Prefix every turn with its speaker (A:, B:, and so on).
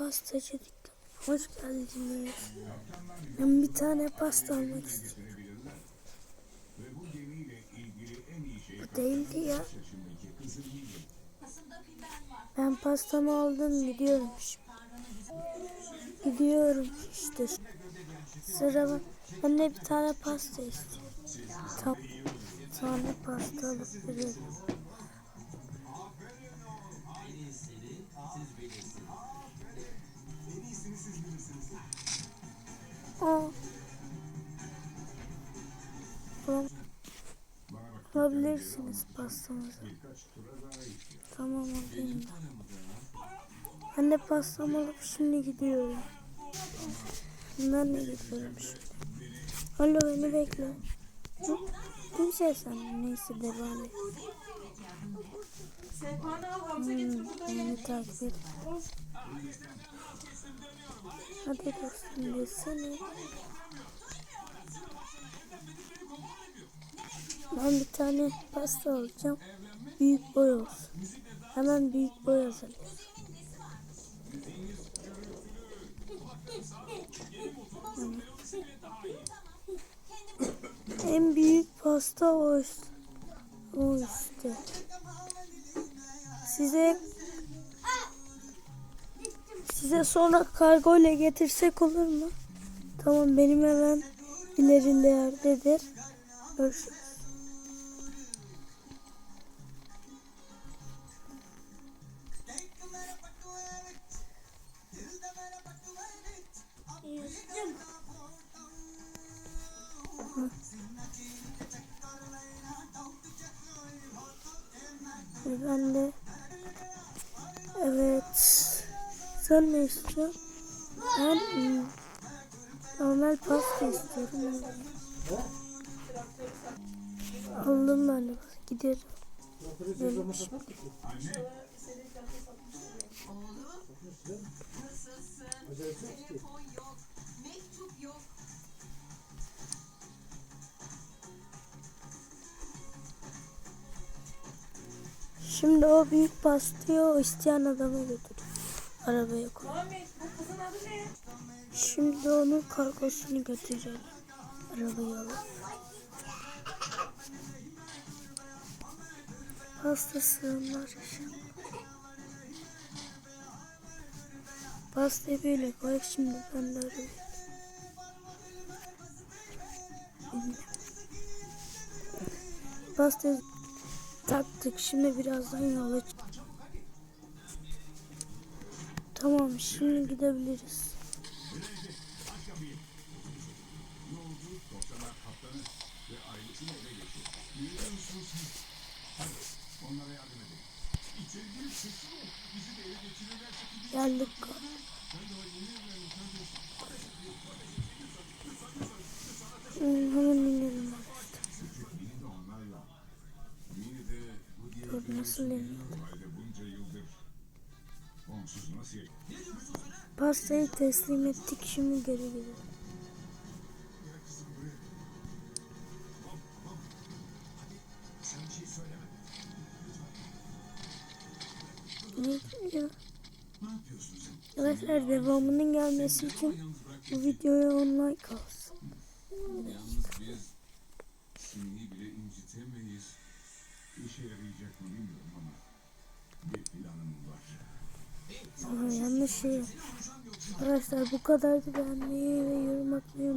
A: pastacı dükkanı. Hoş geldiniz. Ben bir tane pasta almak istiyorum. Bu değildi ya. Ben pastamı aldım gidiyorum. Gidiyorum işte. Sıra ben. Ben de bir tane pasta istiyorum. Tam tane pasta alıp veriyorum. Aa. Alam- Alabilirsiniz pastamızı. Tamam alayım ben. Ben de pastamı alıp şimdi gidiyorum. Ben de gidiyorum şimdi. Alo beni bekle. Hı? Kimse sen neyse devam et.
B: Burada
A: Beni takip et. Hadi dostum desene. Ben bir tane pasta alacağım. Büyük boy olsun. Hemen büyük boy hazırlayayım. En büyük pasta o işte. O işte. Size size sonra kargo ile getirsek olur mu? Tamam benim hemen ilerilerdedir. Görüşürüz. Ben de evet sen ne istiyorsun? Ben hmm, normal pasta istiyorum. Aldım ben de. Gidelim şimdi. Şimdi o büyük pastayı o isteyen adama götürüyor. Arabaya koy. Şimdi onun kargosunu götüreceğim. Arabayı alıp. Pasta sığınlar. Pastayı böyle koy. Şimdi ben de arabaya. Pastayı taktık. Şimdi birazdan yola çık. Tamam şimdi gidebiliriz. Geldik. Hmm, Hemen inelim. Dur nasıl iniyor? Pastayı teslim ettik şimdi geri gidelim. Ne ya? Arkadaşlar devamının gelmesi için bu videoya on like alsın.
C: Yalnız biz bile incitemeyiz. İşe yarayacak mı bilmiyorum ama
A: Aa, yanlış şey. Arkadaşlar bu kadardı. Beğenmeyi ve yorum atmayı.